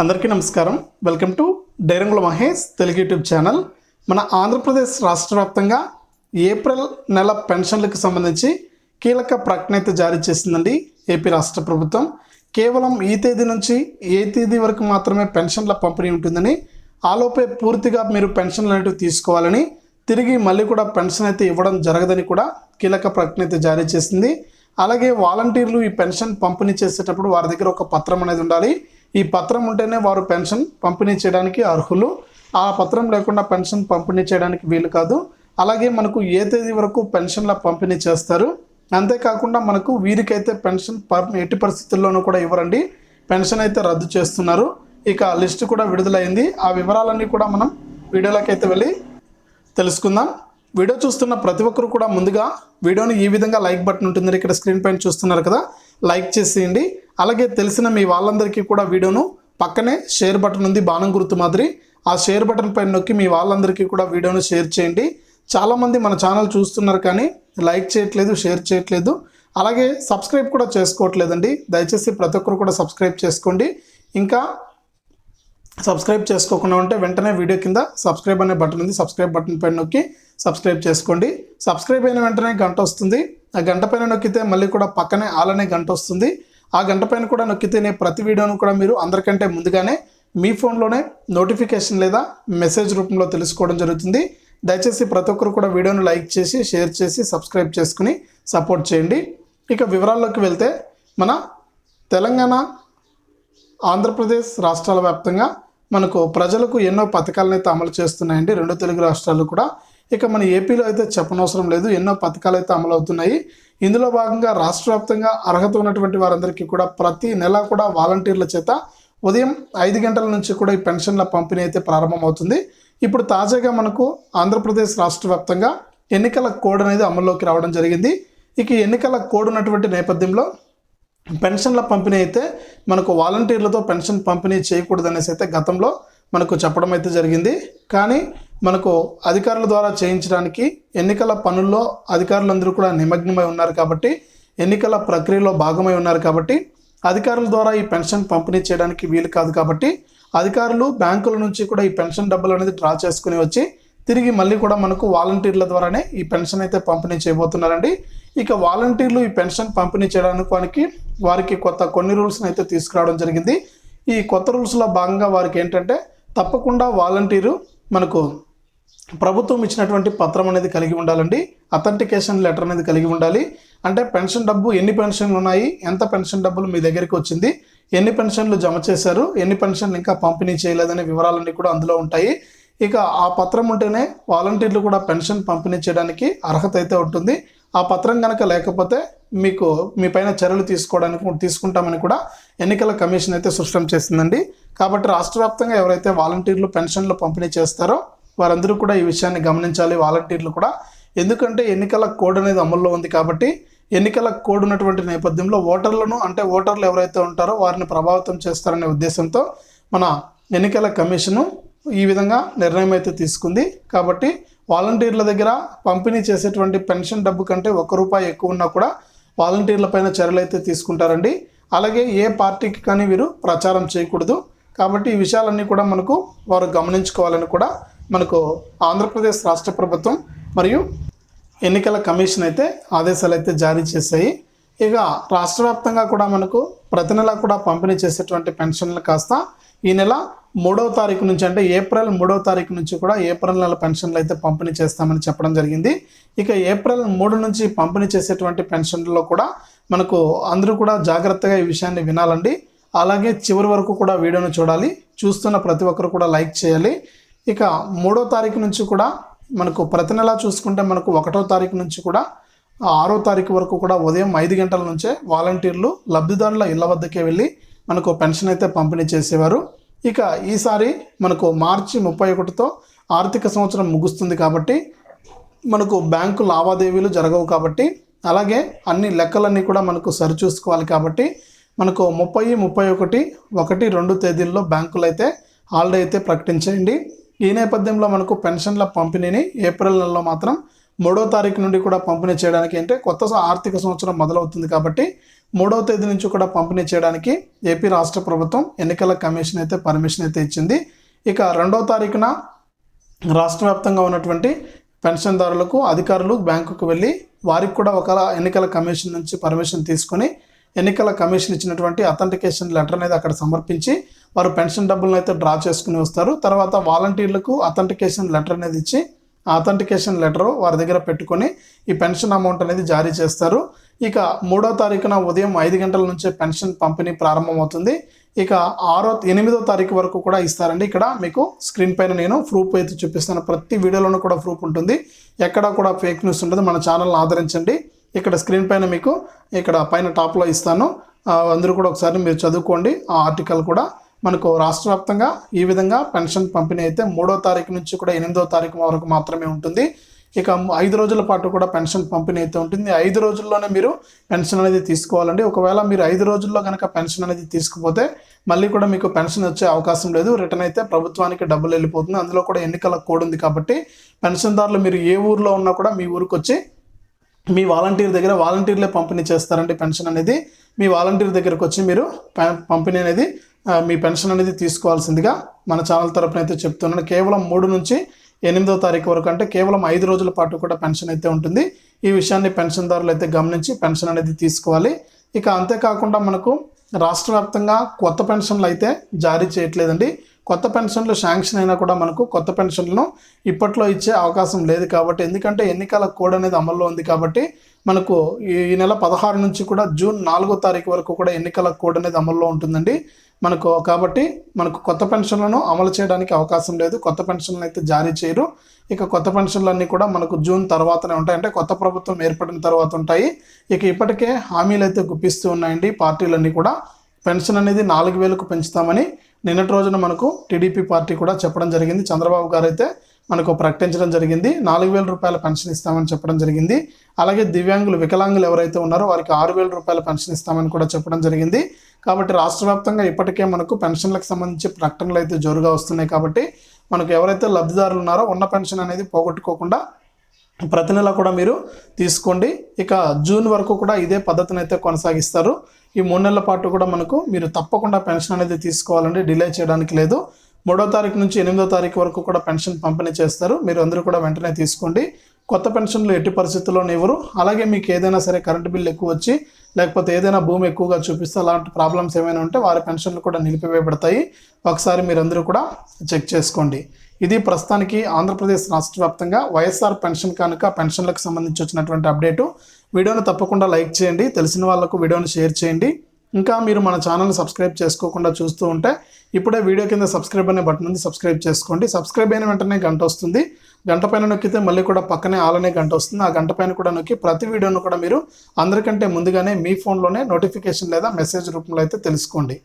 అందరికీ నమస్కారం. Welcome to డైరంగుల మహేష్ తెలుగు యూట్యూబ్ ఛానల్ మన ఆంధ్రప్రదేశ్ రాష్ట్ర వ్యాప్తంగా ఏప్రిల్ నెల పెన్షన్లకు సంబంధించి కీలక ప్రకటన అయితే జారీ చేసిందండి ఏపీ రాష్ట్ర ప్రభుత్వం. కేవలం ఈ తేదీ నుంచి ఏ తేదీ వరకు మాత్రమే పెన్షన్ల పంపిణీ ఉంటుందని ఆలోపే పూర్తిగా మీరు పెన్షన్లు అనేవి తీసుకోవాలని తిరిగి మళ్ళీ కూడా పెన్షన్ అయితే ఇవ్వడం జరగదని కూడా కీలక ప్రకటన అయితే జారీ చేసింది. అలాగే వాలంటీర్లు ఈ పెన్షన్ పంపిణీ చేసేటప్పుడు వారి దగ్గర ఒక పత్రం అనేది ఉండాలి. ఈ పత్రం ఉంటేనే వారు పెన్షన్ పంపిణీ చేయడానికి అర్హులు. ఆ పత్రం లేకుండా పెన్షన్ పంపిణీ చేయడానికి వీలు కాదు. అలాగే మనకు ఏ తేదీ వరకు పెన్షన్ల పంపిణీ చేస్తారు? అంతేకాకుండా మనకు వీరికైతే పెన్షన్ ఎట్టి పరిస్థితుల్లోనూ కూడా ఇవ్వరండి. పెన్షన్ అయితే రద్దు చేస్తున్నారు. ఇక లిస్ట్ కూడా విడుదలైంది. ఆ వివరాలన్నీ కూడా మనం వీడియోలోకి అయితే వెళ్ళి తెలుసుకుందాం. వీడియో చూస్తున్న ప్రతి ఒక్కరు కూడా ముందుగా వీడియోని ఈ విధంగా లైక్ బటన్ ఉంటుంది. ఇక్కడ స్క్రీన్ పైన చూస్తున్నారు కదా. లైక్ చేసేయండి. అలాగే తెలిసిన మీ వాళ్ళందరికీ కూడా వీడియోను పక్కనే షేర్ బటన్ ఉంది బాణం గుర్తు మాదిరి. ఆ షేర్ బటన్ పైన నొక్కి మీ వాళ్ళందరికీ కూడా వీడియోను షేర్ చేయండి. చాలామంది మన ఛానల్ చూస్తున్నారు కానీ లైక్ చేయట్లేదు షేర్ చేయట్లేదు. అలాగే సబ్స్క్రైబ్ కూడా చేసుకోవట్లేదండి. దయచేసి ప్రతి ఒక్కరు కూడా సబ్స్క్రైబ్ చేసుకోండి. ఇంకా సబ్స్క్రైబ్ చేసుకోకుండా ఉంటే వెంటనే వీడియో కింద సబ్స్క్రైబ్ అనే బటన్ ఉంది సబ్స్క్రైబ్ బటన్ పైన నొక్కి సబ్స్క్రైబ్ చేసుకోండి. సబ్స్క్రైబ్ అయిన వెంటనే గంట వస్తుంది. ఆ గంట పైన నొక్కితే మళ్ళీ కూడా పక్కనే ఆల్ అనే గంట వస్తుంది. ఆ గంట పైన కూడా నొక్కితేనే ప్రతి వీడియోను కూడా మీరు అందరికంటే ముందుగానే మీ ఫోన్లోనే నోటిఫికేషన్ లేదా మెసేజ్ రూపంలో తెలుసుకోవడం జరుగుతుంది. దయచేసి ప్రతి ఒక్కరు కూడా వీడియోను లైక్ చేసి షేర్ చేసి సబ్స్క్రైబ్ చేసుకుని సపోర్ట్ చేయండి. ఇక వివరాల్లోకి వెళ్తే మన తెలంగాణ ఆంధ్రప్రదేశ్ రాష్ట్రాల వ్యాప్తంగా మనకు ప్రజలకు ఎన్నో పథకాలను అయితే అమలు చేస్తున్నాయండి. రెండు తెలుగు రాష్ట్రాలు కూడా ఇక మన ఏపీలో అయితే చెప్పనవసరం లేదు. ఎన్నో పథకాలు అయితే అమలు అవుతున్నాయి ఇందులో భాగంగా రాష్ట్ర వ్యాప్తంగా అర్హత ఉన్నటువంటి వారందరికీ కూడా ప్రతి నెల కూడా వాలంటీర్ల చేత ఉదయం ఐదు గంటల నుంచి కూడా ఈ పెన్షన్ల పంపిణీ అయితే ప్రారంభమవుతుంది. ఇప్పుడు తాజాగా మనకు ఆంధ్రప్రదేశ్ రాష్ట్ర వ్యాప్తంగా ఎన్నికల కోడ్ అనేది అమల్లోకి రావడం జరిగింది. ఇక ఎన్నికల కోడ్ ఉన్నటువంటి నేపథ్యంలో పెన్షన్ల పంపిణీ అయితే మనకు వాలంటీర్లతో పెన్షన్ పంపిణీ చేయకూడదనేసి అయితే గతంలో మనకు చెప్పడం అయితే జరిగింది. కానీ మనకు అధికారుల ద్వారా చేయించడానికి ఎన్నికల పనుల్లో అధికారులందరూ కూడా నిమగ్నమై ఉన్నారు కాబట్టి ఎన్నికల ప్రక్రియలో భాగమై ఉన్నారు కాబట్టి అధికారుల ద్వారా ఈ పెన్షన్ పంపిణీ చేయడానికి వీలు కాదు కాబట్టి అధికారులు బ్యాంకుల నుంచి కూడా ఈ పెన్షన్ డబ్బులు అనేది డ్రా చేసుకుని వచ్చి తిరిగి మళ్ళీ కూడా మనకు వాలంటీర్ల ద్వారానే ఈ పెన్షన్ అయితే పంపిణీ చేయబోతున్నారండి. ఇక వాలంటీర్లు ఈ పెన్షన్ పంపిణీ చేయడానికి వారికి కొత్త కొన్ని రూల్స్ని అయితే తీసుకురావడం జరిగింది. ఈ కొత్త రూల్స్లో భాగంగా వారికి ఏంటంటే తప్పకుండా వాలంటీరు మనకు ప్రభుత్వం ఇచ్చినటువంటి పత్రం అనేది కలిగి ఉండాలండి. అథెంటికేషన్ లెటర్ అనేది కలిగి ఉండాలి. అంటే పెన్షన్ డబ్బు ఎన్ని పెన్షన్లు ఉన్నాయి? ఎంత పెన్షన్ డబ్బులు మీ దగ్గరికి వచ్చింది? ఎన్ని పెన్షన్లు జమ చేశారు? ఎన్ని పెన్షన్లు ఇంకా పంపిణీ చేయలేదనే వివరాలన్నీ కూడా అందులో ఉంటాయి. ఇక ఆ పత్రం ఉంటేనే వాలంటీర్లు కూడా పెన్షన్ పంపిణీ చేయడానికి అర్హత అయితే ఉంటుంది. ఆ పత్రం కనుక లేకపోతే మీకు మీ పైన చర్యలు తీసుకోవడానికి తీసుకుంటామని కూడా ఎన్నికల కమిషన్ అయితే స్పష్టం చేసిందండి. కాబట్టి రాష్ట్ర వ్యాప్తంగా ఎవరైతే వాలంటీర్లు పెన్షన్లు పంపిణీ చేస్తారో వారందరూ కూడా ఈ విషయాన్ని గమనించాలి. వాలంటీర్లు కూడా. ఎందుకంటే ఎన్నికల కోడ్ అనేది అమల్లో ఉంది కాబట్టి ఎన్నికల కోడ్ ఉన్నటువంటి నేపథ్యంలో ఓటర్లను అంటే ఓటర్లు ఎవరైతే ఉంటారో వారిని ప్రభావితం చేస్తారనే ఉద్దేశంతో మన ఎన్నికల కమిషను ఈ విధంగా నిర్ణయం అయితే తీసుకుంది. కాబట్టి వాలంటీర్ల దగ్గర పంపిణీ చేసేటువంటి పెన్షన్ డబ్బు కంటే ఒక్క రూపాయి ఎక్కువ ఉన్నా కూడా వాలంటీర్ల పైన చర్యలు అయితే తీసుకుంటారండి. అలాగే ఏ పార్టీకి కానీ వీరు ప్రచారం చేయకూడదు. కాబట్టి ఈ విషయాలన్నీ కూడా మనకు వారు గమనించుకోవాలని కూడా మనకు ఆంధ్రప్రదేశ్ రాష్ట్ర ప్రభుత్వం మరియు ఎన్నికల కమిషన్ అయితే ఆదేశాలు అయితే జారీ చేశాయి. ఇక రాష్ట్ర వ్యాప్తంగా కూడా మనకు ప్రతి నెల కూడా పంపిణీ చేసేటువంటి పెన్షన్లు కాస్త ఈ నెల మూడవ తారీఖు నుంచి అంటే ఏప్రిల్ మూడవ తారీఖు నుంచి కూడా ఏప్రిల్ నెల పెన్షన్లు అయితే పంపిణీ చేస్తామని చెప్పడం జరిగింది. ఇక ఏప్రిల్ మూడు నుంచి పంపిణీ చేసేటువంటి పెన్షన్లలో కూడా మనకు అందరూ కూడా జాగ్రత్తగా ఈ విషయాన్ని వినాలండి. అలాగే చివరి వరకు కూడా వీడియోను చూడాలి. చూస్తున్న ప్రతి ఒక్కరు కూడా లైక్ చేయాలి. ఇక మూడో తారీఖు నుంచి కూడా మనకు ప్రతి నెల చూసుకుంటే మనకు ఒకటో తారీఖు నుంచి కూడా ఆరో తారీఖు వరకు కూడా ఉదయం ఐదు గంటల నుంచే వాలంటీర్లు లబ్ధిదారుల ఇళ్ళ వద్దకే వెళ్ళి మనకు పెన్షన్ అయితే పంపిణీ చేసేవారు. ఇక ఈసారి మనకు మార్చి ముప్పై ఒకటితో ఆర్థిక సంవత్సరం ముగుస్తుంది కాబట్టి మనకు బ్యాంకు లావాదేవీలు జరగవు కాబట్టి అలాగే అన్ని లెక్కలన్నీ కూడా మనకు సరిచూసుకోవాలి కాబట్టి మనకు ముప్పై ముప్పై ఒకటి ఒకటి రెండు తేదీల్లో బ్యాంకులు అయితే హాలిడే అయితే ప్రకటించేయండి. ఈ నేపథ్యంలో మనకు పెన్షన్ల పంపిణీని ఏప్రిల్ నెలలో మాత్రం మూడో తారీఖు నుండి కూడా పంపిణీ చేయడానికి అంటే కొత్త ఆర్థిక సంవత్సరం మొదలవుతుంది కాబట్టి మూడవ తేదీ నుంచి కూడా పంపిణీ చేయడానికి ఏపీ రాష్ట్ర ప్రభుత్వం ఎన్నికల కమిషన్ అయితే పర్మిషన్ అయితే ఇచ్చింది. ఇక రెండవ తారీఖున రాష్ట్ర వ్యాప్తంగా ఉన్నటువంటి పెన్షన్దారులకు అధికారులు బ్యాంకుకు వెళ్ళి వారికి కూడా ఒక ఎన్నికల కమిషన్ నుంచి పర్మిషన్ తీసుకొని ఎన్నికల కమిషన్ ఇచ్చినటువంటి అథెంటికేషన్ లెటర్ అనేది అక్కడ సమర్పించి వారు పెన్షన్ డబ్బులను అయితే డ్రా చేసుకుని వస్తారు. తర్వాత వాలంటీర్లకు అథెంటికేషన్ లెటర్ అనేది ఇచ్చి అథెంటికేషన్ లెటరు వారి దగ్గర పెట్టుకొని ఈ పెన్షన్ అమౌంట్ అనేది జారీ చేస్తారు. ఇక మూడో తారీఖున ఉదయం ఐదు గంటల నుంచే పెన్షన్ పంపిణీ ప్రారంభమవుతుంది. ఇక ఆరో ఎనిమిదో తారీఖు వరకు కూడా ఇస్తారండి. ఇక్కడ మీకు స్క్రీన్ పైన నేను ప్రూఫ్ అయితే చూపిస్తాను. ప్రతి వీడియోలోనూ కూడా ప్రూఫ్ ఉంటుంది. ఎక్కడా కూడా ఫేక్ న్యూస్ ఉండదు. మన ఛానల్ని ఆదరించండి. ఇక్కడ స్క్రీన్ పైన మీకు ఇక్కడ పైన టాప్లో ఇస్తాను. అందరూ కూడా ఒకసారి మీరు చదువుకోండి. ఆ ఆర్టికల్ కూడా మనకు రాష్ట్ర వ్యాప్తంగా ఈ విధంగా పెన్షన్ పంపిణీ అయితే మూడో తారీఖు నుంచి కూడా ఎనిమిదో తారీఖు వరకు మాత్రమే ఉంటుంది. ఇక ఐదు రోజుల పాటు కూడా పెన్షన్ పంపిణీ అయితే ఉంటుంది. ఐదు రోజుల్లోనే మీరు పెన్షన్ అనేది తీసుకోవాలండి. ఒకవేళ మీరు ఐదు రోజుల్లో కనుక పెన్షన్ అనేది తీసుకుపోతే మళ్ళీ కూడా మీకు పెన్షన్ వచ్చే అవకాశం లేదు. రిటర్న్ అయితే ప్రభుత్వానికి డబ్బులు వెళ్ళిపోతుంది. అందులో కూడా ఎన్నికల కోడ్ ఉంది కాబట్టి పెన్షన్దారులు మీరు ఏ ఊర్లో ఉన్నా కూడా మీ ఊరికి వచ్చి మీ వాలంటీర్ దగ్గర వాలంటీర్లే పంపిణీ చేస్తారండి పెన్షన్ అనేది. మీ వాలంటీర్ దగ్గరకు వచ్చి మీరు పంపిణీ అనేది మీ పెన్షన్ అనేది తీసుకోవాల్సిందిగా మన ఛానల్ తరపున అయితే చెప్తున్నాను. కేవలం మూడు నుంచి ఎనిమిదో తారీఖు వరకు అంటే కేవలం ఐదు రోజుల పాటు కూడా పెన్షన్ అయితే ఉంటుంది. ఈ విషయాన్ని పెన్షన్దారులు అయితే గమనించి పెన్షన్ అనేది తీసుకోవాలి. ఇక అంతేకాకుండా మనకు రాష్ట్ర వ్యాప్తంగా కొత్త పెన్షన్లు అయితే జారీ చేయట్లేదండి. కొత్త పెన్షన్లు శాంక్షన్ అయినా కూడా మనకు కొత్త పెన్షన్లను ఇప్పట్లో ఇచ్చే అవకాశం లేదు కాబట్టి ఎందుకంటే ఎన్నికల కోడ్ అనేది అమల్లో ఉంది కాబట్టి మనకు ఈ నెల పదహారు నుంచి కూడా జూన్ నాలుగో తారీఖు వరకు కూడా ఎన్నికల కోడ్ అనేది అమల్లో ఉంటుందండి. మనకు కాబట్టి మనకు కొత్త పెన్షన్లను అమలు చేయడానికి అవకాశం లేదు. కొత్త పెన్షన్లు అయితే జారీ చేయరు. ఇక కొత్త పెన్షన్లన్నీ కూడా మనకు జూన్ తర్వాతనే ఉంటాయి. అంటే కొత్త ప్రభుత్వం ఏర్పడిన తర్వాత ఉంటాయి. ఇక ఇప్పటికే హామీలు అయితే గుప్పిస్తూ ఉన్నాయండి. పార్టీలన్నీ కూడా పెన్షన్ అనేది నాలుగు వేలకు పెంచుతామని నిన్నటి రోజున మనకు టీడీపీ పార్టీ కూడా చెప్పడం జరిగింది. చంద్రబాబు గారు అయితే మనకు ప్రకటించడం జరిగింది. నాలుగు వేల రూపాయల పెన్షన్ ఇస్తామని చెప్పడం జరిగింది. అలాగే దివ్యాంగులు వికలాంగులు ఎవరైతే ఉన్నారో వారికి ఆరు వేల రూపాయల పెన్షన్ ఇస్తామని కూడా చెప్పడం జరిగింది. కాబట్టి రాష్ట్ర వ్యాప్తంగా ఇప్పటికే మనకు పెన్షన్లకు సంబంధించి ప్రకటనలు అయితే జోరుగా వస్తున్నాయి కాబట్టి మనకు ఎవరైతే లబ్ధిదారులు ఉన్నారో ఉన్న పెన్షన్ అనేది పోగొట్టుకోకుండా ప్రతి నెల కూడా మీరు తీసుకోండి. ఇక జూన్ వరకు కూడా ఇదే పద్ధతిని అయితే కొనసాగిస్తారు. ఈ మూడు నెలల పాటు కూడా మనకు మీరు తప్పకుండా పెన్షన్ అనేది తీసుకోవాలండి. డిలే చేయడానికి లేదు. మూడో తారీఖు నుంచి ఎనిమిదో తారీఖు వరకు కూడా పెన్షన్ పంపిణీ చేస్తారు. మీరు అందరూ కూడా వెంటనే తీసుకోండి. కొత్త పెన్షన్లు ఎట్టి పరిస్థితుల్లో ఇవ్వరు. అలాగే మీకు ఏదైనా సరే కరెంటు బిల్లు ఎక్కువ వచ్చి లేకపోతే ఏదైనా భూమి ఎక్కువగా చూపిస్తే అలాంటి ప్రాబ్లమ్స్ ఏమైనా ఉంటే వారి పెన్షన్లు కూడా నిలిపివేయబడతాయి. ఒకసారి మీరందరూ కూడా చెక్ చేసుకోండి. ఇది ప్రస్తుతానికి ఆంధ్రప్రదేశ్ రాష్ట్ర వ్యాప్తంగా వైఎస్ఆర్ పెన్షన్ కనుక పెన్షన్లకు సంబంధించి వచ్చినటువంటి అప్డేటు. వీడియోను తప్పకుండా లైక్ చేయండి. తెలిసిన వాళ్ళకు వీడియోను షేర్ చేయండి. ఇంకా మీరు మన ఛానల్ని సబ్స్క్రైబ్ చేసుకోకుండా చూస్తూ ఉంటే ఇప్పుడే వీడియో కింద సబ్స్క్రైబ్ అనే బటన్ ఉంది సబ్స్క్రైబ్ చేసుకోండి. సబ్స్క్రైబ్ అయిన వెంటనే గంట వస్తుంది. గంట పైన నొక్కితే మళ్ళీ కూడా పక్కనే ఆలనే గంట వస్తుంది. ఆ గంట పైన కూడా నొక్కి ప్రతి వీడియోను కూడా మీరు అందరికంటే ముందుగానే మీ ఫోన్లోనే నోటిఫికేషన్ లేదా మెసేజ్ రూపంలో అయితే తెలుసుకోండి.